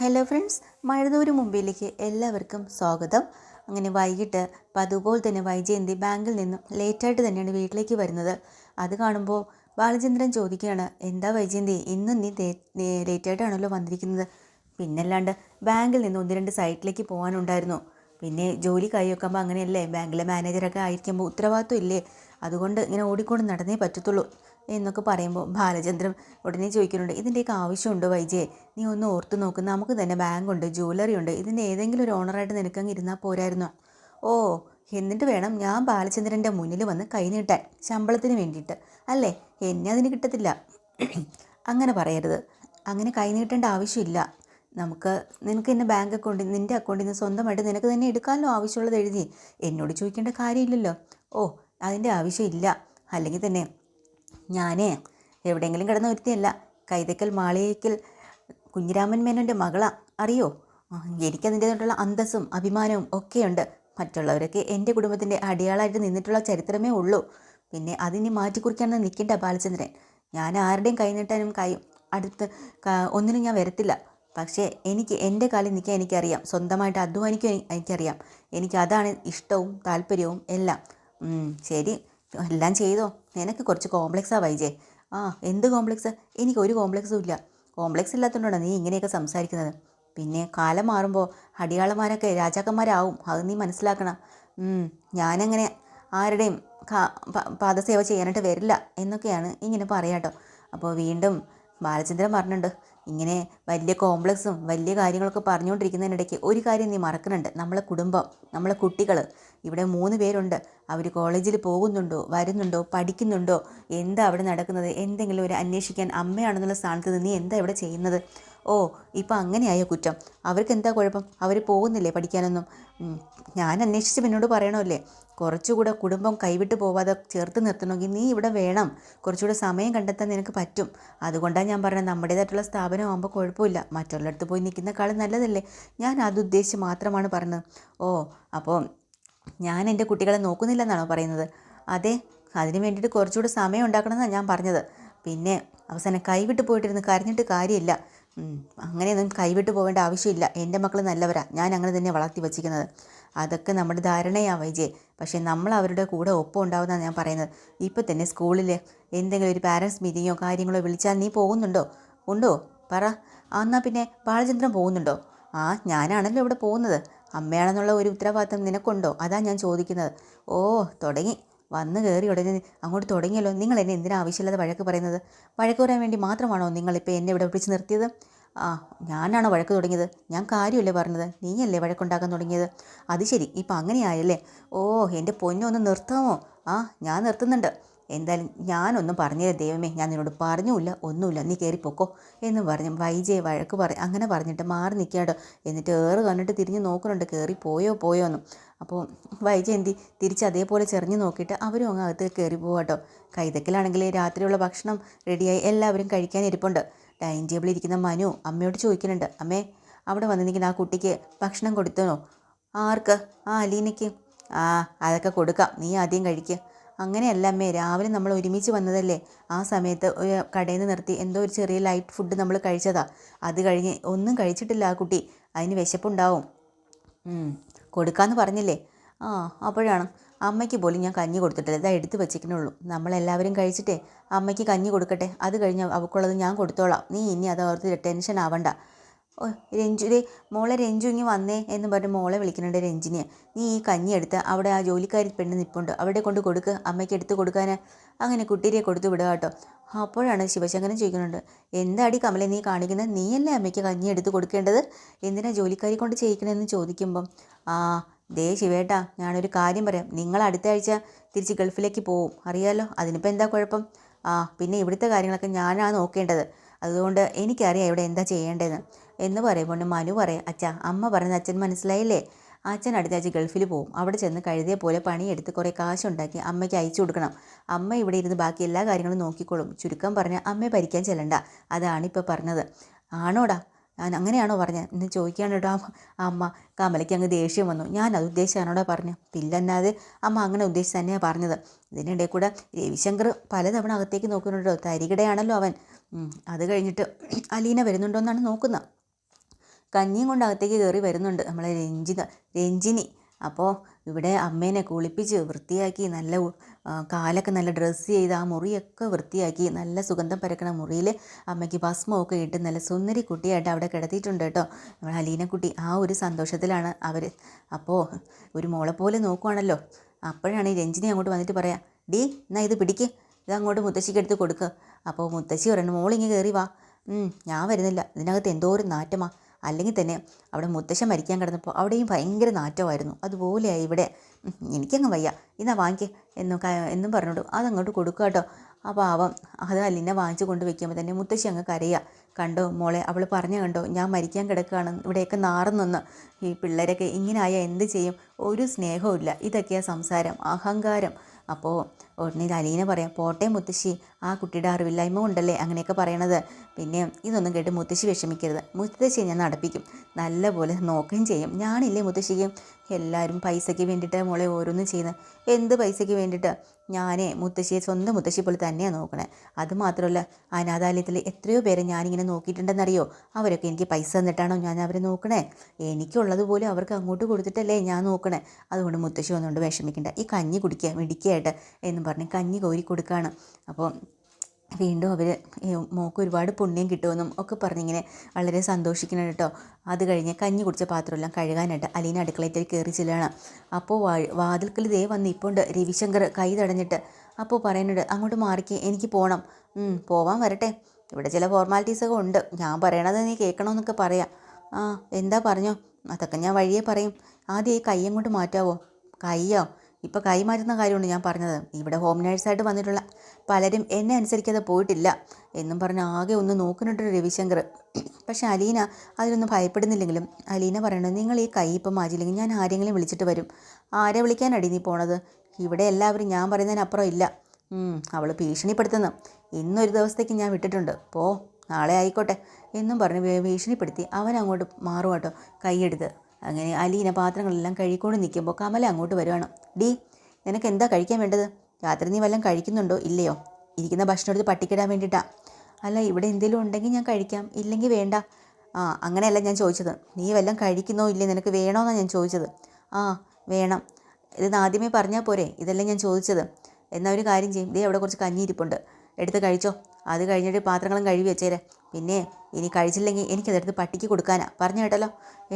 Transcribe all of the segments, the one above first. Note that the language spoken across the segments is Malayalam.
ഹലോ ഫ്രണ്ട്സ് മഴതൂര് മുമ്പിലേക്ക് എല്ലാവർക്കും സ്വാഗതം. അങ്ങനെ വൈകിട്ട് പതുപോലെ തന്നെ വൈജയന്തി ബാങ്കിൽ നിന്നും ലേറ്റായിട്ട് തന്നെയാണ് വീട്ടിലേക്ക് വരുന്നത്. അത് കാണുമ്പോൾ ബാലചന്ദ്രൻ ചോദിക്കുകയാണ് എന്താ വൈജയന്തി ഇന്നും നീ ലേറ്റായിട്ടാണല്ലോ വന്നിരിക്കുന്നത്. പിന്നല്ലാണ്ട് ബാങ്കിൽ നിന്ന് ഒന്ന് രണ്ട് സൈറ്റിലേക്ക് പോകാനുണ്ടായിരുന്നു. പിന്നെ ജോലി കൈവെക്കുമ്പോൾ അങ്ങനെയല്ലേ ബാങ്കിലെ മാനേജറൊക്കെ ആയിരിക്കുമ്പോൾ ഉത്തരവാദിത്വം ഇല്ലേ? അതുകൊണ്ട് ഇങ്ങനെ ഓടിക്കൊണ്ട് നടന്നേ പറ്റത്തുള്ളൂ. എന്നൊക്കെ പറയുമ്പോൾ ബാലചന്ദ്രൻ ഉടനെ ചോദിക്കുന്നുണ്ട് ഇതിന്റെയൊക്കെ ആവശ്യമുണ്ട് വൈജയെ? നീ ഒന്ന് ഓർത്ത് നോക്ക്. നമുക്ക് തന്നെ ബാങ്കുണ്ട് ജ്വല്ലറി ഉണ്ട്. ഇതിന്റെ ഏതെങ്കിലും ഒരു ഓണറായിട്ട് നിനക്കങ്ങ് ഇരുന്നാൽ പോരായിരുന്നോ. ഓ എന്നിട്ട് വേണം ഞാൻ ബാലചന്ദ്രന്റെ മുന്നിൽ വന്ന് കൈനീട്ടാൻ ശമ്പളത്തിന് വേണ്ടിയിട്ട്. അല്ലേ? എന്നെ അതിന് കിട്ടത്തില്ല. അങ്ങനെ പറയരുത്. അങ്ങനെ കൈനീട്ടേണ്ട ആവശ്യമില്ല. നമുക്ക് നിനക്ക് എന്നെ ബാങ്ക് അക്കൗണ്ടിൽ നിന്റെ അക്കൗണ്ടിൽ നിന്ന് സ്വന്തമായിട്ട് നിനക്ക് തന്നെ എടുക്കാമല്ലോ ആവശ്യമുള്ളത് എഴുതി. എന്നോട് ചോദിക്കേണ്ട കാര്യമില്ലല്ലോ. ഓ അതിന്റെ ആവശ്യമില്ല. അല്ലെങ്കിൽ തന്നെ ഞാനേ എവിടെയെങ്കിലും കിടന്ന ഒരുത്തിയല്ല. കൈതക്കൽ മാളികയ്ക്കൽ കുഞ്ഞിരാമൻ മേനോന്റെ മകളാ. അറിയോ? എനിക്ക് എനിക്കതിന്റേതായിട്ടുള്ള അന്തസ്സും അഭിമാനവും ഒക്കെയുണ്ട്. മറ്റുള്ളവരൊക്കെ എന്റെ കുടുംബത്തിന്റെ അടിയാളായിട്ട് നിന്നിട്ടുള്ള ചരിത്രമേ ഉള്ളൂ. പിന്നെ അതിനി മാറ്റിക്കുറിക്കാനൊന്നും നിൽക്കണ്ട ബാലചന്ദ്രൻ. ഞാൻ ആരുടെയും കൈ നീട്ടാനും കൈ അടുത്ത് ഒന്നിനും ഞാൻ വരത്തില്ല. പക്ഷേ എനിക്ക് എന്റെ കാലിൽ നിൽക്കാൻ എനിക്കറിയാം. സ്വന്തമായിട്ട് അധ്വാനിക്കാൻ എനി- എനിക്കറിയാം. എനിക്ക് അതാണ് ഇഷ്ടവും താല്പര്യവും എല്ലാം. ശരി. എല്ലാം ചെയ്തോ? നിനക്ക് കുറച്ച് കോംപ്ലക്സാണ് വൈജേ. ആ എന്ത് കോംപ്ലക്സ്? എനിക്ക് ഒരു കോംപ്ലക്സും ഇല്ല. കോംപ്ലക്സ് ഇല്ലാത്തതുകൊണ്ടാണ് നീ ഇങ്ങനെയൊക്കെ സംസാരിക്കുന്നത്. പിന്നെ കാലം മാറുമ്പോൾ അടിയാളന്മാരൊക്കെ രാജാക്കന്മാരാവും. അത് നീ മനസ്സിലാക്കണം. ഞാനങ്ങനെ ആരുടെയും പാദസേവ ചെയ്യാനായിട്ട് വരില്ല എന്നൊക്കെയാണ് ഇങ്ങനെ പറയാട്ടോ. അപ്പോൾ വീണ്ടും ബാലചന്ദ്രൻ പറഞ്ഞിട്ടുണ്ട് ഇങ്ങനെ വലിയ കോംപ്ലക്സും വലിയ കാര്യങ്ങളൊക്കെ പറഞ്ഞുകൊണ്ടിരിക്കുന്നതിനിടയ്ക്ക് ഒരു കാര്യം നീ മറക്കുന്നുണ്ട്. നമ്മളെ കുടുംബം നമ്മളെ കുട്ടികൾ ഇവിടെ മൂന്ന് പേരുണ്ട്. അവർ കോളേജിൽ പോകുന്നുണ്ടോ വരുന്നുണ്ടോ പഠിക്കുന്നുണ്ടോ എന്താ അവിടെ നടക്കുന്നത് എന്തെങ്കിലും ഒരു അന്വേഷിക്കാൻ അമ്മയാണെന്നുള്ള സ്ഥാനത്ത് നിന്ന് നീ എന്താ ഇവിടെ ചെയ്യുന്നത്? ഓ ഇപ്പം അങ്ങനെയായോ കുറ്റം? അവർക്ക് എന്താ കുഴപ്പം? അവർ പോകുന്നില്ലേ പഠിക്കാനൊന്നും? ഞാൻ അന്വേഷിച്ച് പിന്നോട് പറയണമല്ലേ? കുറച്ചുകൂടെ കുടുംബം കൈവിട്ട് പോവാതെ ചേർത്ത് നിർത്തണമെങ്കിൽ നീ ഇവിടെ വേണം. കുറച്ചുകൂടെ സമയം കണ്ടെത്താൻ നിനക്ക് പറ്റും. അതുകൊണ്ടാണ് ഞാൻ പറഞ്ഞത് നമ്മുടേതായിട്ടുള്ള സ്ഥാപനം ആകുമ്പോൾ കുഴപ്പമില്ല. മറ്റുള്ളിടത്ത് പോയി നിൽക്കുന്നേക്കാളും നല്ലതല്ലേ? ഞാൻ അത് ഉദ്ദേശിച്ച് മാത്രമാണ് പറഞ്ഞത്. ഓ അപ്പോൾ ഞാൻ എന്റെ കുട്ടികളെ നോക്കുന്നില്ലെന്നാണോ പറയുന്നത്? അതെ അതിന് വേണ്ടിയിട്ട് കുറച്ചുകൂടെ സമയം ഉണ്ടാക്കണമെന്നാണ് ഞാൻ പറഞ്ഞത്. പിന്നെ അവസാനം കൈവിട്ട് പോയിട്ടിരുന്ന് കരഞ്ഞിട്ട് കാര്യമില്ല. അങ്ങനെയൊന്നും കൈവിട്ട് പോകേണ്ട ആവശ്യമില്ല. എന്റെ മക്കൾ നല്ലവരാ. ഞാൻ അങ്ങനെ തന്നെ വളർത്തി വച്ചിരിക്കുന്നത്. അതൊക്കെ നമ്മുടെ ധാരണയാ വൈജയ് പക്ഷേ നമ്മൾ അവരുടെ കൂടെ ഒപ്പം ഉണ്ടാവുന്നതാണ് ഞാൻ പറയുന്നത്. ഇപ്പോൾ തന്നെ സ്കൂളിൽ എന്തെങ്കിലും ഒരു പാരൻസ് മീറ്റിങ്ങോ കാര്യങ്ങളോ വിളിച്ചാൽ നീ പോകുന്നുണ്ടോ? ഉണ്ടോ? പറ. എന്നാൽ പിന്നെ ബാലചന്ദ്രൻ പോകുന്നുണ്ടോ? ആ ഞാനാണല്ലോ ഇവിടെ പോകുന്നത്. അമ്മയാണെന്നുള്ള ഒരു ഉത്തരവാദിത്തം നിനക്കുണ്ടോ? അതാ ഞാൻ ചോദിക്കുന്നത്. ഓ തുടങ്ങി. വന്ന് കയറി ഉടനെ അങ്ങോട്ട് തുടങ്ങിയല്ലോ. നിങ്ങൾ എന്നെ എന്തിനാ ആവശ്യമില്ലാതെ വഴക്ക് പറയുന്നത്? വഴക്ക് പറയാൻ വേണ്ടി മാത്രമാണോ നിങ്ങളിപ്പോൾ എന്നെ ഇവിടെ പിടിച്ച് നിർത്തിയത്? ആ ഞാനാണോ വഴക്ക് തുടങ്ങിയത്? ഞാൻ കാര്യമല്ലേ പറഞ്ഞത്? നീയല്ലേ വഴക്കുണ്ടാക്കാൻ തുടങ്ങിയത്? അത് ശരി ഇപ്പം അങ്ങനെയായല്ലേ? ഓ എന്റെ പൊന്നൊന്ന് നിർത്താമോ? ആ ഞാൻ നിർത്തുന്നുണ്ട്. എന്തായാലും ഞാനൊന്നും പറഞ്ഞില്ല ദൈവമേ ഞാൻ നിന്നോട് പറഞ്ഞില്ല ഒന്നുമില്ല നീ കയറിപ്പോക്കോ എന്ന് പറഞ്ഞു വൈജയ വഴക്ക് പറ അങ്ങനെ പറഞ്ഞിട്ട് മാറി നിൽക്കാട്ടോ എന്നിട്ട് ഏറ് കണ്ടിട്ട് തിരിഞ്ഞ് നോക്കുന്നുണ്ട് കയറി പോയോ പോയോ എന്നും. അപ്പോൾ വൈജയന്തി തിരിച്ച് അതേപോലെ ചെറിഞ്ഞ് നോക്കിയിട്ട് അവരും അങ്ങ് അകത്ത് കയറി പോവാട്ടോ കൈതക്കലാണെങ്കിൽ രാത്രിയുള്ള ഭക്ഷണം റെഡിയായി എല്ലാവരും കഴിക്കാൻ ഇരിപ്പുണ്ട്. ഡൈനിങ് ടേബിളിൽ ഇരിക്കുന്ന മനു അമ്മയോട് ചോദിക്കുന്നുണ്ട് അമ്മേ അവിടെ വന്ന് നിൽക്കുന്ന ആ കുട്ടിക്ക് ഭക്ഷണം കൊടുത്തനോ ആർക്ക്? ആ അലീനയ്ക്ക്. ആ അതൊക്കെ കൊടുക്കാം നീ ആദ്യം കഴിക്കുക അങ്ങനെയല്ല അമ്മേ രാവിലെ നമ്മൾ ഒരുമിച്ച് വന്നതല്ലേ? ആ സമയത്ത് കടയിൽ നിന്ന് നിർത്തി എന്തോ ഒരു ചെറിയ ലൈറ്റ് ഫുഡ് നമ്മൾ കഴിച്ചതാ. അത് കഴിഞ്ഞ് ഒന്നും കഴിച്ചിട്ടില്ല ആ കുട്ടി. അതിന് വിശപ്പുണ്ടാവും. കൊടുക്കാമെന്ന് പറഞ്ഞില്ലേ? ആ അപ്പോഴാണ്. അമ്മയ്ക്ക് പോലും ഞാൻ കഞ്ഞി കൊടുത്തിട്ടില്ല. ഇതാ എടുത്ത് വെച്ചിരിക്കണുള്ളൂ. നമ്മളെല്ലാവരും കഴിച്ചിട്ടേ അമ്മയ്ക്ക് കഞ്ഞി കൊടുക്കട്ടെ. അത് കഴിഞ്ഞ് അവൾക്കുള്ളത് ഞാൻ കൊടുത്തോളാം. നീ ഇനി അത് ഓർത്ത് ടെൻഷൻ ആവണ്ട. ഓ രഞ്ജു ദേ മോളെ രഞ്ജു ഇങ്ങ് വന്നേ എന്ന് പറഞ്ഞ് മോളെ വിളിക്കുന്നുണ്ട് രഞ്ജിനിയെ. നീ ഈ കഞ്ഞി എടുത്ത് അവിടെ ആ ജോലിക്കാരി പെണ്ണ് നിൽപ്പുണ്ട് അവിടെ കൊണ്ട് കൊടുക്ക് അമ്മയ്ക്ക് എടുത്ത് കൊടുക്കാൻ അങ്ങനെ കുട്ടീരെ കൊടുത്തു വിടുക കേട്ടോ. അപ്പോഴാണ് ശിവശങ്കരൻ ചോദിക്കുന്നുണ്ട് എന്താടി കമലെ നീ കാണിക്കുന്നത്? നീയല്ലേ അമ്മയ്ക്ക് കഞ്ഞി എടുത്ത് കൊടുക്കേണ്ടത്? എന്തിനാ ജോലിക്കാരി കൊണ്ട് ചെയ്യിക്കണമെന്ന് ചോദിക്കുമ്പം? ആ ദേ ശിവേട്ടാ ഞാനൊരു കാര്യം പറയാം. നിങ്ങൾ അടുത്ത ആഴ്ച തിരിച്ച് ഗൾഫിലേക്ക് പോവും. അറിയാലോ അതിനിപ്പോൾ എന്താ കുഴപ്പം? ആ പിന്നെ ഇവിടുത്തെ കാര്യങ്ങളൊക്കെ ഞാനാണ് നോക്കേണ്ടത്. അതുകൊണ്ട് എനിക്കറിയാം ഇവിടെ എന്താ ചെയ്യേണ്ടതെന്ന്. എന്ന് പറയുമ്പോൾ മനു പറയാം അച്ഛ അമ്മ പറഞ്ഞ അച്ഛൻ മനസ്സിലായില്ലേ? അച്ഛൻ അടുത്ത ഗൾഫിൽ പോകും അവിടെ ചെന്ന് കഴുതിയ പോലെ പണിയെടുത്ത് കുറേ കാശുണ്ടാക്കി അമ്മയ്ക്ക് അയച്ചു കൊടുക്കണം. അമ്മ ഇവിടെ ഇരുന്ന് ബാക്കി എല്ലാ കാര്യങ്ങളും നോക്കിക്കോളും. ചുരുക്കം പറഞ്ഞാൽ അമ്മയെ ഭരിക്കാൻ ചെല്ലണ്ട. അതാണ് ഇപ്പോൾ പറഞ്ഞത്. ആണോടാ? ഞാൻ അങ്ങനെയാണോ പറഞ്ഞത് എന്ന് ചോദിക്കുകയാണ് കേട്ടോ അമ്മ. കമലയ്ക്ക് അങ്ങ് ദേഷ്യം വന്നു. ഞാൻ അത് ഉദ്ദേശിച്ചാണോടാ പറഞ്ഞു? പില്ലല്ലാതെ അമ്മ അങ്ങനെ ഉദ്ദേശിച്ച് തന്നെയാണ് പറഞ്ഞത്. ഇതിനിടയിൽ കൂടെ രവിശങ്കർ പലതവണ അകത്തേക്ക് നോക്കുന്നുണ്ടോ തരികിടയാണല്ലോ അവൻ. അത് കഴിഞ്ഞിട്ട് അലീന വരുന്നുണ്ടോ എന്നാണ് നോക്കുന്നത് കഞ്ഞിയും കൊണ്ട് അകത്തേക്ക് കയറി വരുന്നുണ്ട്. നമ്മളെ രഞ്ജിത രഞ്ജിനി. അപ്പോൾ ഇവിടെ അമ്മേനെ കുളിപ്പിച്ച് വൃത്തിയാക്കി നല്ല കാലൊക്കെ നല്ല ഡ്രസ്സ് ചെയ്ത് ആ മുറിയൊക്കെ വൃത്തിയാക്കി നല്ല സുഗന്ധം പരക്കണ മുറിയിൽ അമ്മയ്ക്ക് ഭസ്മമൊക്കെ ഇട്ട് നല്ല സുന്ദരി കുട്ടിയായിട്ട് അവിടെ കിടത്തിയിട്ടുണ്ട് കേട്ടോ. നമ്മൾ അലീനക്കുട്ടി ആ ഒരു സന്തോഷത്തിലാണ് അവർ അപ്പോൾ ഒരു മോളെ പോലെ നോക്കുവാണല്ലോ. അപ്പോഴാണ് ഈ രഞ്ജിനി അങ്ങോട്ട് വന്നിട്ട് പറയാം ഡീ എന്നാ ഇത് പിടിക്ക്. ഇത് അങ്ങോട്ട് മുത്തശ്ശിക്ക് എടുത്ത് കൊടുക്കുക അപ്പോൾ മുത്തശ്ശി പറയുന്നു മോളിങ്ങ് കയറി വാ. ഞാൻ വരുന്നില്ല. ഇതിനകത്ത് എന്തോ ഒരു നാറ്റമാ. അല്ലെങ്കിൽ തന്നെ അവിടെ മുത്തശ്ശൻ മരിക്കാൻ കിടന്നപ്പോൾ അവിടെയും ഭയങ്കര നാറ്റമായിരുന്നു. അതുപോലെയായി ഇവിടെ. എനിക്കങ്ങ് വയ്യ. ഇന്നാ വാങ്ങിക്കേ. എന്നും എന്നും പറഞ്ഞോട്ടു അതങ്ങോട്ട് കൊടുക്കുക കേട്ടോ. ആ പാവം. അത് അല്ലിനെ വാങ്ങിച്ചു കൊണ്ട് വെക്കുമ്പോൾ തന്നെ മുത്തശ്ശി അങ്ങ് കരയുക കണ്ടോ മോളെ അവൾ പറഞ്ഞു കണ്ടോ ഞാൻ മരിക്കാൻ കിടക്കുകയാണ്. ഇവിടെയൊക്കെ നാറുന്നൊന്ന് ഈ പിള്ളേരൊക്കെ ഇങ്ങനെ ആയാൽ എന്ത് ചെയ്യും? ഒരു സ്നേഹവും ഇല്ല. ഇതൊക്കെയാണ് സംസാരം. അഹങ്കാരം. അപ്പോൾ ഉടനെ അലീന പറയാം. പോട്ടെ മുത്തശ്ശി ആ കുട്ടിയുടെ അറിവില്ലായ്മ ഉണ്ടല്ലേ അങ്ങനെയൊക്കെ പറയണത്? പിന്നെ ഇതൊന്നും കേട്ട് മുത്തശ്ശി വിഷമിക്കരുത്. മുത്തശ്ശിയെ ഞാൻ നടപ്പിക്കും. നല്ലപോലെ നോക്കുകയും ചെയ്യും. ഞാനില്ലേ മുത്തശ്ശിക്ക്? എല്ലാവരും പൈസയ്ക്ക് വേണ്ടിയിട്ട് മോളെ ഓരോന്നും ചെയ്യുന്നത്. എന്ത് പൈസയ്ക്ക് വേണ്ടിയിട്ട്? ഞാനേ മുത്തശ്ശിയെ സ്വന്തം മുത്തശ്ശി പോലെ തന്നെയാണ് നോക്കണേ. അതുമാത്രമല്ല അനാഥാലയത്തിൽ എത്രയോ പേരെ ഞാനിങ്ങനെ നോക്കിയിട്ടുണ്ടെന്നറിയോ? അവരൊക്കെ എനിക്ക് പൈസ തന്നിട്ടാണോ ഞാൻ അവരെ നോക്കണേ? എനിക്കുള്ളതുപോലെ അവർക്ക് അങ്ങോട്ട് കൊടുത്തിട്ടല്ലേ ഞാൻ നോക്കണേ? അതുകൊണ്ട് മുത്തശ്ശി ഒന്നുകൊണ്ട് വിഷമിക്കേണ്ട. ഈ കഞ്ഞി കുടിക്കുക മിടിക്കായിട്ട് എന്നും പറഞ്ഞ് കഞ്ഞി കോരി കൊടുക്കുകയാണ് അപ്പോൾ വീണ്ടും അവർ മോക്ക് ഒരുപാട് പുണ്യം കിട്ടുമെന്നും ഒക്കെ പറഞ്ഞിങ്ങനെ വളരെ സന്തോഷിക്കണം കേട്ടോ. അത് കഴിഞ്ഞ് കഞ്ഞി കുടിച്ച പാത്രമെല്ലാം കഴുകാനായിട്ട് അലീന അടുക്കളയിൽ കയറി ചെല്ലുകയാണ് അപ്പോൾ വാ വാതിൽക്കൽ ദേ വന്ന് ഇപ്പോൾ ഉണ്ട് രവിശങ്കർ കൈ തടഞ്ഞിട്ട് അപ്പോൾ പറയുന്നുണ്ട് അങ്ങോട്ട് മാറിക്ക് എനിക്ക് പോകണം പോവാൻ വരട്ടെ. ഇവിടെ ചില ഫോർമാലിറ്റീസൊക്കെ ഉണ്ട്. ഞാൻ പറയണത് നീ കേൾക്കണമെന്നൊക്കെ പറയാം. ആ എന്താ പറഞ്ഞോ? അതൊക്കെ ഞാൻ വഴിയേ പറയും. ആദ്യം ഈ കൈ അങ്ങോട്ട് മാറ്റാവോ? കയ്യോ? ഇപ്പോൾ കൈമാറ്റുന്ന കാര്യമാണ് ഞാൻ പറഞ്ഞത്. ഇവിടെ ഹോം നേഴ്സായിട്ട് വന്നിട്ടുള്ള പലരും എന്നെ അനുസരിക്കാതെ പോയിട്ടില്ല എന്നും പറഞ്ഞ് ആകെ ഒന്ന് നോക്കുന്നുണ്ട് രവിശങ്കർ. പക്ഷെ അലീന അതിലൊന്നും ഭയപ്പെടുന്നില്ലെങ്കിലും അലീന പറയണത് നിങ്ങൾ ഈ കൈ ഇപ്പം മാറ്റില്ലെങ്കിൽ ഞാൻ ആരെങ്കിലും വിളിച്ചിട്ട് വരും. ആരെ വിളിക്കാനടി നീ പോണത്? ഇവിടെ എല്ലാവരും ഞാൻ പറയുന്നതിനപ്പുറം ഇല്ല. അവൾ ഭീഷണിപ്പെടുത്തുന്നു. ഇന്നൊരു ദിവസത്തേക്ക് ഞാൻ വിട്ടിട്ടുണ്ട്. പോ നാളെ ആയിക്കോട്ടെ എന്നും പറഞ്ഞ് ഭീഷണിപ്പെടുത്തി അവൻ അങ്ങോട്ട് മാറുവാട്ടോ കൈയെടുത്ത്. അങ്ങനെ അലീന പാത്രങ്ങളെല്ലാം കഴിക്കൊണ്ട് നിൽക്കുമ്പോൾ കമല അങ്ങോട്ട് വരുവാണ്. ഡി നിനക്ക് എന്താ കഴിക്കാൻ വേണ്ടത്? രാത്രി നീ വല്ലതും കഴിക്കുന്നുണ്ടോ? ഇല്ലയോ? ഇരിക്കുന്ന ഭക്ഷണം എടുത്ത് പട്ടിക്കിടാൻ വേണ്ടിയിട്ടാ. അല്ല ഇവിടെ എന്തെങ്കിലും ഉണ്ടെങ്കിൽ ഞാൻ കഴിക്കാം. ഇല്ലെങ്കിൽ വേണ്ട. ആ അങ്ങനെയല്ല ഞാൻ ചോദിച്ചത്. നീ വല്ലതും കഴിക്കുന്നോ ഇല്ലേ? നിനക്ക് വേണോന്നാണ് ഞാൻ ചോദിച്ചത്. ആ വേണം. ഇത് ആദ്യമേ പറഞ്ഞാൽ പോരെ. ഇതെല്ലാം ഞാൻ ചോദിച്ചത്. എന്നാൽ ഒരു കാര്യം ചെയ്യും. ദേ അവിടെ കുറച്ച് കഞ്ഞി ഇരിപ്പുണ്ട് എടുത്ത് കഴിച്ചോ. അത് കഴിഞ്ഞിട്ട് പാത്രങ്ങളും കഴുകി വെച്ചേരെ. പിന്നെ ഇനി കഴിച്ചില്ലെങ്കിൽ എനിക്കതെടുത്ത് പട്ടിക്ക് കൊടുക്കാനാ. പറഞ്ഞു കേട്ടല്ലോ.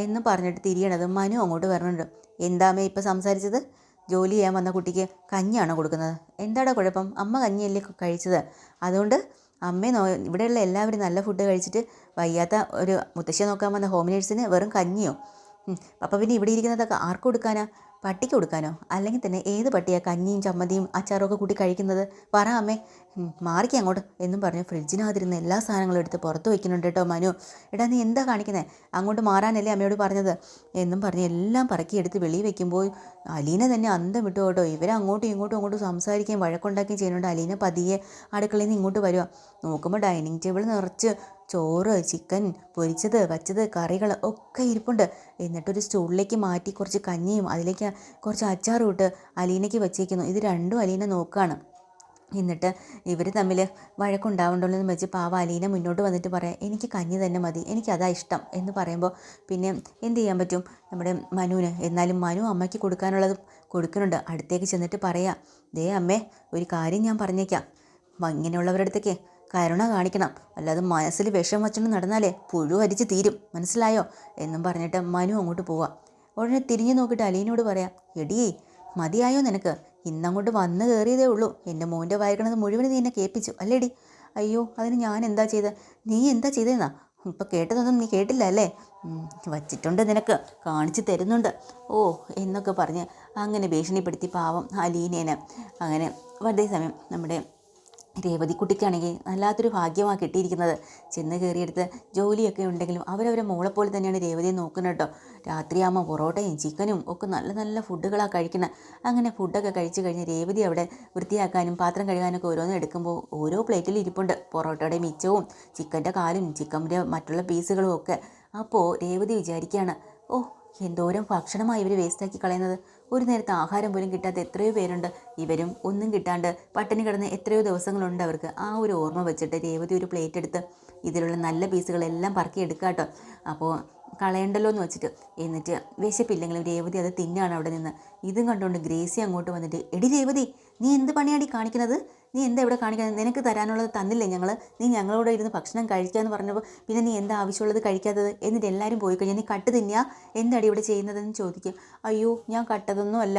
എന്ന് പറഞ്ഞിട്ട് തിരിയണത് മനു അങ്ങോട്ട് വരണുണ്ട് എന്താമേ ഇപ്പം സംസാരിച്ചത്? ജോലി ചെയ്യാൻ വന്ന കുട്ടിക്ക് കഞ്ഞിയാണോ കൊടുക്കുന്നത്? എന്താടാ കുഴപ്പം? അമ്മ കഞ്ഞിയല്ലേ കഴിച്ചത്? അതുകൊണ്ട് അമ്മയെ നോ ഇവിടെയുള്ള എല്ലാവരും നല്ല ഫുഡ് കഴിച്ചിട്ട് വയ്യാത്ത ഒരു മുത്തശ്ശിയെ നോക്കാൻ വന്ന ഹോം നേഴ്സിന് വെറും കഞ്ഞിയോ? അപ്പം പിന്നെ ഇവിടെ ഇരിക്കുന്നതൊക്കെ ആർക്ക് കൊടുക്കാനാ? പട്ടിക്ക് കൊടുക്കാനോ? അല്ലെങ്കിൽ തന്നെ ഏത് പട്ടിയാണ് കഞ്ഞിയും ചമ്മന്തിയും അച്ചാറും ഒക്കെ കൂട്ടി കഴിക്കുന്നത്? പറ അമ്മേ. മാറിക്കേ അങ്ങോട്ട് എന്നും പറഞ്ഞു. ഫ്രിഡ്ജിനകത്തിരുന്ന എല്ലാ സാധനങ്ങളും എടുത്ത് പുറത്ത് വയ്ക്കുന്നുണ്ട് കേട്ടോ മനു. എടാ നീ എന്താ കാണിക്കുന്നത് അങ്ങോട്ട് മാറാനല്ലേ അമ്മയോട് പറഞ്ഞത്? എന്നും പറഞ്ഞ് എല്ലാം പറക്കി എടുത്ത് വെളിയിൽ വെക്കുമ്പോൾ അലീന തന്നെ അന്തം വിട്ടു കേട്ടോ. ഇവരെ അങ്ങോട്ടും ഇങ്ങോട്ടും അങ്ങോട്ടും സംസാരിക്കുകയും വഴക്കുണ്ടാക്കുകയും ചെയ്യുന്നുണ്ട്. അലീന പതിയെ അടുക്കളയിൽ നിന്ന് ഇങ്ങോട്ട് വരിക നോക്കുമ്പോൾ ഡൈനിങ് ടേബിൾ നിറച്ച് ചോറ് ചിക്കൻ പൊരിച്ചത് വച്ചത് കറികൾ ഒക്കെ ഇരിപ്പുണ്ട്. എന്നിട്ടൊരു സ്റ്റൂളിലേക്ക് മാറ്റി കുറച്ച് കഞ്ഞിയും അതിലേക്ക് കുറച്ച് അച്ചാറും ഇട്ട് അലീനയ്ക്ക് വച്ചേക്കുന്നു. ഇത് രണ്ടും അലീന നോക്കുകയാണ് എന്നിട്ട് ഇവർ തമ്മിൽ വഴക്കുണ്ടാവണ്ടല്ലോ എന്ന് വെച്ച് പാവ അലീന മുന്നോട്ട് വന്നിട്ട് പറയാം എനിക്ക് കഞ്ഞി തന്നെ മതി എനിക്കതാ ഇഷ്ടം എന്ന് പറയുമ്പോൾ പിന്നെ എന്ത് ചെയ്യാൻ പറ്റും? നമ്മുടെ മനുവിന് എന്നാലും മനു അമ്മയ്ക്ക് കൊടുക്കാനുള്ളത് കൊടുക്കുന്നുണ്ട്. അടുത്തേക്ക് ചെന്നിട്ട് പറയാം ദേ അമ്മേ ഒരു കാര്യം ഞാൻ പറഞ്ഞേക്കാം. ഇങ്ങനെയുള്ളവരുടെ അടുത്തേക്ക് കരുണ കാണിക്കണം. അല്ലാതെ മനസ്സിൽ വിഷം വച്ചുകൊണ്ട് നടന്നാലേ പുഴു അരിച്ച് തീരും. മനസ്സിലായോ? എന്നും പറഞ്ഞിട്ട് മനു അങ്ങോട്ട് പോവാം. ഉടനെ തിരിഞ്ഞു നോക്കിയിട്ട് അലീനോട് പറയാം എടിയേ മതിയായോ നിനക്ക്? ഇന്നങ്ങോട്ട് വന്ന് കയറിയതേ ഉള്ളൂ. എന്റെ മോന്റെ വായിക്കണത് മുഴുവൻ നീ എന്നെ കേൾപ്പിച്ചു. അല്ലേടി? അയ്യോ അതിന് ഞാൻ എന്താ ചെയ്തത് നീ എന്താ ചെയ്തതെന്നാ ഇപ്പം കേട്ടതൊന്നും നീ കേട്ടില്ല അല്ലേ? വച്ചിട്ടുണ്ട് നിനക്ക്. കാണിച്ചു തരുന്നുണ്ട്. ഓ എന്നൊക്കെ പറഞ്ഞ് അങ്ങനെ ഭീഷണിപ്പെടുത്തി പാവം അലീനേനെ. അങ്ങനെ അതേ സമയം നമ്മുടെ രേവതിക്കുട്ടിക്കാണെങ്കിൽ വല്ലാത്തൊരു ഭാഗ്യമാണ് കിട്ടിയിരിക്കുന്നത്. ചെന്ന് കയറിയെടുത്ത് ജോലിയൊക്കെ ഉണ്ടെങ്കിലും അവരവരെ പോലെ തന്നെയാണ് രേവതിയെ നോക്കുന്നത് കേട്ടോ. രാത്രിയാകുമ്പോൾ പൊറോട്ടയും ചിക്കനും ഒക്കെ നല്ല നല്ല ഫുഡുകളാണ് കഴിക്കുന്നത് അങ്ങനെ ഫുഡൊക്കെ കഴിച്ചു കഴിഞ്ഞ് രേവതി അവിടെ വൃത്തിയാക്കാനും പാത്രം കഴുകാനൊക്കെ ഓരോന്നും എടുക്കുമ്പോൾ ഓരോ പ്ലേറ്റിൽ ഇരിപ്പുണ്ട്. പൊറോട്ടയുടെ മിച്ചവും ചിക്കന്റെ കാലും ചിക്കന്റെ മറ്റുള്ള പീസുകളും ഒക്കെ. അപ്പോൾ രേവതി വിചാരിക്കുകയാണ് ഓ എന്തോരം ഭക്ഷണമായി ഇവർ വേസ്റ്റാക്കി കളയുന്നത്? ഒരു നേരത്തെ ആഹാരം പോലും കിട്ടാത്ത എത്രയോ പേരുണ്ട്. ഇവരും ഒന്നും കിട്ടാണ്ട് പട്ടിണി കിടന്ന് എത്രയോ ദിവസങ്ങളുണ്ട് അവർക്ക്. ആ ഒരു ഓർമ്മ വെച്ചിട്ട് രേവതി ഒരു പ്ലേറ്റ് എടുത്ത് ഇതിലുള്ള നല്ല പീസുകളെല്ലാം പറക്കി എടുക്കുക കേട്ടോ അപ്പോൾ കളയണ്ടല്ലോ എന്ന് വെച്ചിട്ട് എന്നിട്ട് വിശപ്പില്ലെങ്കിലും രേവതി അത് തിന്നാണ് അവിടെ നിന്ന്. ഇതും കണ്ടുകൊണ്ട് ഗ്രേസി അങ്ങോട്ട് വന്നിട്ട് എടി രേവതി നീ എന്ത് പണിയാടി കാണിക്കുന്നത് നീ എന്താ ഇവിടെ കാണിക്കുന്നത് നിനക്ക് തരാനുള്ളത് തന്നില്ലേ ഞങ്ങൾ നീ ഞങ്ങളോട് ഇരുന്ന് ഭക്ഷണം കഴിക്കാമെന്ന് പറഞ്ഞപ്പോൾ പിന്നെ നീ എന്താ ആവശ്യമുള്ളത് കഴിക്കാത്തത്? എന്നിട്ട് എല്ലാവരും പോയി കഴിഞ്ഞാൽ നീ കട്ട് തിന്നുക എന്താടി ഇവിടെ ചെയ്യുന്നതെന്ന് ചോദിക്കും. അയ്യോ ഞാൻ കട്ടതൊന്നും അല്ല.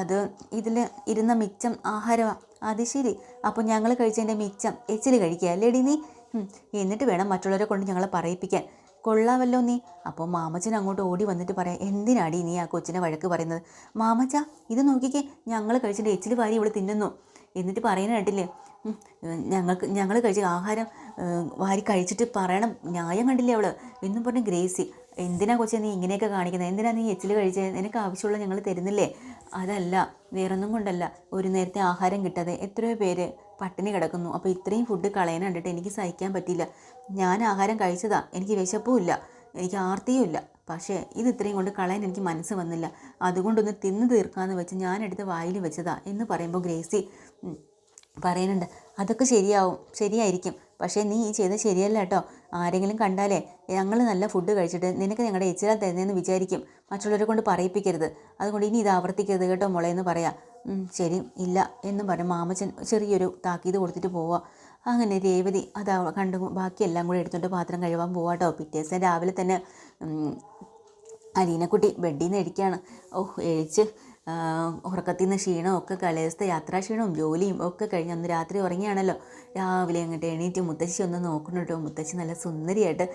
അത് ഇതിൽ ഇരുന്ന മിച്ചം ആഹാരമാണ് അത് ശരി. അപ്പോൾ ഞങ്ങൾ കഴിച്ചതിന്റെ മിച്ചം എച്ചിൽ കഴിക്കുക അല്ലേടി നീ? എന്നിട്ട് വേണം മറ്റുള്ളവരെ കൊണ്ട് ഞങ്ങളെ പറയിപ്പിക്കാൻ. കൊള്ളാമല്ലോ നീ. അപ്പോൾ മാമച്ചൻ അങ്ങോട്ട് ഓടി വന്നിട്ട് പറയാം എന്തിനാടി നീ ആ കൊച്ചിനെ വഴക്ക് പറയുന്നത്? മാമച്ച ഇത് നോക്കിക്കേ ഞങ്ങൾ കഴിച്ചിട്ട് എച്ചിൽ വാരി ഇവിടെ തിന്നുന്നു. എന്നിട്ട് പറയുന്ന കേട്ടില്ലേ ഞങ്ങൾക്ക് ഞങ്ങൾ കഴിച്ച ആഹാരം വാരി കഴിച്ചിട്ട് പറയണം ന്യായം കണ്ടില്ലേ അവൾ? എന്നും പറഞ്ഞ് ഗ്രേസി എന്തിനാ കൊച്ചെ നീ ഇങ്ങനെയൊക്കെ കാണിക്കുന്നത് എന്തിനാ നീ എച്ചിൽ കഴിച്ചത് നിനക്ക് ആവശ്യമുള്ള ഞങ്ങൾ തരുന്നില്ലേ? അതല്ല വേറൊന്നും കൊണ്ടല്ല. ഒരു നേരത്തെ ആഹാരം കിട്ടാതെ. എത്രയോ പേര് പട്ടിണി കിടക്കുന്നു. അപ്പോൾ ഇത്രയും ഫുഡ് കളയാൻ കണ്ടിട്ട് എനിക്ക് സഹിക്കാൻ പറ്റില്ല ഞാൻ ആഹാരം കഴിച്ചതാ. എനിക്ക് വിശപ്പുമില്ല എനിക്ക് ആർത്തിയുമില്ല പക്ഷേ ഇത് ഇത്രയും കൊണ്ട് കളയാൻ എനിക്ക് മനസ്സ് വന്നില്ല. അതുകൊണ്ടൊന്ന് തിന്നു തീർക്കാമെന്ന് വെച്ച് ഞാനെടുത്ത് വായിൽ വെച്ചതാ എന്ന് പറയുമ്പോൾ ഗ്രേസി പറയുന്നുണ്ട്. അതൊക്കെ ശരിയാവും. ശരിയായിരിക്കും. പക്ഷേ നീ ഈ ചെയ്ത് ശരിയല്ല കേട്ടോ. ആരെങ്കിലും കണ്ടാലേ ഞങ്ങൾ നല്ല ഫുഡ് കഴിച്ചിട്ട് നിനക്ക് ഞങ്ങളുടെ എച്ചില തരുന്നതെന്ന് വിചാരിക്കും. മറ്റുള്ളവരെ കൊണ്ട് പറയിപ്പിക്കരുത്. അതുകൊണ്ട് ഇനി ഇത് ആവർത്തിക്കരുത് കേട്ടോ മോളെ എന്ന് പറയാം. "ഉം, ശരി ഇല്ല എന്നും പറഞ്ഞ് മാമച്ചൻ ചെറിയൊരു താക്കീത് കൊടുത്തിട്ട് പോവാം. അങ്ങനെ രേവതി അത് കണ്ടു ബാക്കിയെല്ലാം കൂടി എടുത്തുകൊണ്ട് പാത്രം കഴുകാൻ പോവാട്ടോ പിറ്റേ ദിവസം രാവിലെ തന്നെ അലീനക്കുട്ടി ബെഡിൽ നിന്ന് ഇരിക്കുകയാണ് ഓ എഴിച്ച് ഉറക്കത്തിൽ നിന്ന് ക്ഷീണവും ഒക്കെ കളയസ്ഥ യാത്രാ ക്ഷീണവും ജോലിയും ഒക്കെ കഴിഞ്ഞ് അന്ന് രാത്രി ഉറങ്ങിയാണല്ലോ. രാവിലെ അങ്ങോട്ട് എണീറ്റ് മുത്തശ്ശി ഒന്ന് നോക്കണം കേട്ടോ. മുത്തശ്ശി നല്ല സുന്ദരിയായിട്ട്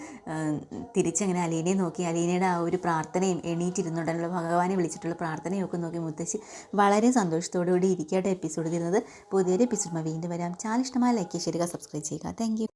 തിരിച്ചങ്ങനെ അലീനയെ നോക്കി. അലീനയുടെ ആ ഒരു പ്രാർത്ഥനയും എണീറ്റിരുന്നുണ്ടല്ലോ. ഭഗവാനെ വിളിച്ചിട്ടുള്ള പ്രാർത്ഥനയും ഒക്കെ നോക്കി മുത്തശ്ശി വളരെ സന്തോഷത്തോടുകൂടി ഇരിക്കട്ടെ എപ്പിസോഡ് തരുന്നത് പുതിയൊരു എപ്പിസോഡ് വീണ്ടും വരാം. ചാനൽ ഇഷ്ടമായ ലൈക്ക് ചെയ്യുക സബ്സ്ക്രൈബ് ചെയ്യുക. താങ്ക്